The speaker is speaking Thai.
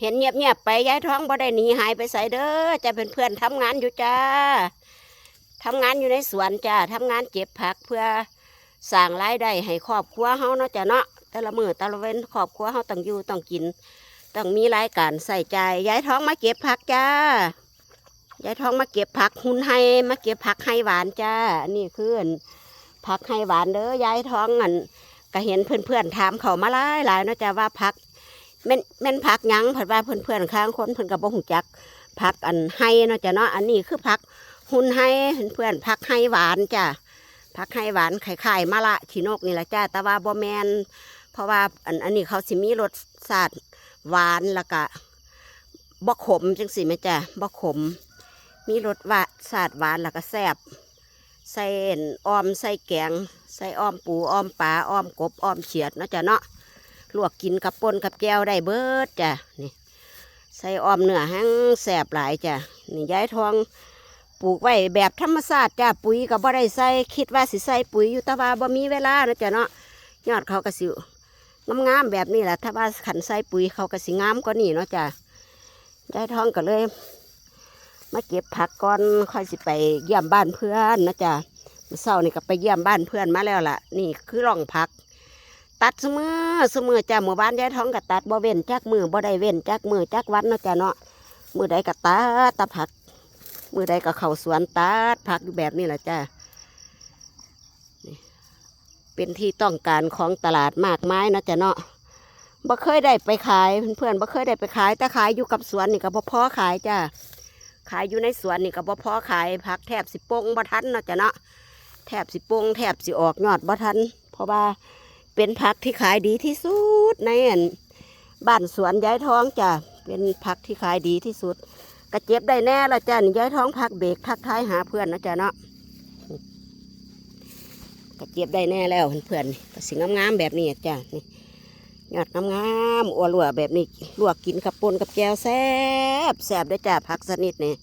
เห็นเงียบๆไปย้ายท้องบ่ได้หนีหายไปใส่เด้อจะเป็นเพื่อนทำงานอยู่จ้าทำงานอยู่ในสวนจ้าทำงานเก็บผักเพื่อสร้างรายได้ให้ครอบครัวเฮาเนาะจ้ะเนาะแต่ละมือแต่ละเว้นครอบครัวเฮาต้องอยู่ต้องกินต้องมีรายการใส่ใจย้ายท้องมาเก็บผักจ้ายายท้องมาเก็บผักหุ่นให้มาเก็บผักให้หวานจ้านี่คืออันผักให้หวานเด้อยายท้องอันก็เห็นเพื่อนๆถามเขามาหลายหลายๆเนาะจ้าว่าผัก แม่นแม่นผักยังผัดว่าเพื่อนๆข้างคนเพื่อนกับบ่หูจักผักอันให้เนาะจ้าเนาะอันนี้คือผักหุ่นให้เพื่อนๆผักให้หวานจ้าผักให้หวานไข่ๆมะละขีนกนี่แหละจ้าแต่ว่าบ่แมนเพราะว่าอันอันนี้เขาสิมีรสชาติหวานแล้วก็บ่ขมจังสิแม่จ้ะบ่ขม มีรสหวานสาดหวานแล้วก็แซ่บใส่เอ็นออมใส่แกงใส่อ้อมปูอ้อมปลาอ้อมกบอ้อมเฉียดเนาะจ้ะเนาะ ลวกกินกับปนกับแก้วได้เบิดจ้ะนี่ใส่อ้อมเนื้อแห้งแซ่บหลายจ้ะนี่ย้ายทองปลูกไว้แบบธรรมชาติจ้ะปุ๋ยก็บ่ได้ใส่คิดว่าสิใส่ปุ๋ยอยู่ต่ว่าบ่มีเวลาเนาะจ้ะเนาะยอดเขาก็สิงามๆแบบนี้แหละถ้าว่าขันใส่ปุ๋ยเขาก็สิงามกว่านี่เนาะจ้ะย้ายทองก็เลยมาเก็บผักก่อนค่อยสิไปเยี่ยมบ้านเพื่อนนะจ้ะมื้อเช้านี่ก็ไปเยี่ยมบ้านเพื่อนมาแล้วล่ะ นี่คือร่องผัก ตัดเสมอเสมอจ้ะหมู่บ้านยายท้องก็ตัดบ่เว้นจักมือบ่ได้เว้นจักมือจักวันเนาะจ้ะเนาะมือใดก็ตัดตะผัก มือใดก็เข้าสวนตัดผักอยู่แบบนี้แหละจ้ะเป็นที่ต้องการของตลาดมากมายเนาะจ้ะเนาะบ่เคยได้ไปขายเพื่อนๆบ่เคยได้ไปขายแต่ขายอยู่กับสวนนี่ก็บ่พอขายจ้ะขายอยู่ในสวนนี่ก็บ่พอขายผักแทบสิโป่งบ่ทันเนาะจ้ะเนาะแทบสิโป่งแทบสิออกยอดบ่ทันเพราะว่า เป็นผักที่ขายดีที่สุดในอันบ้านสวนย้ายท้องจ้ะเป็นผักที่ขายดีที่สุดก็เจ็บได้แน่ละจ้ะย้ายท้องพักเบรกทักท้ายหาเพื่อนนะจ้ะเนาะก็เจ็บได้แน่แล้วเพื่อนๆนี่ก็สิงงามๆแบบนี้จ้ะนี่ยอดงามๆอัวรัวแบบนี้ลวกกินกับปนกับแก้วแซ่บแซ่บได้จ้ะผักสนิดนี่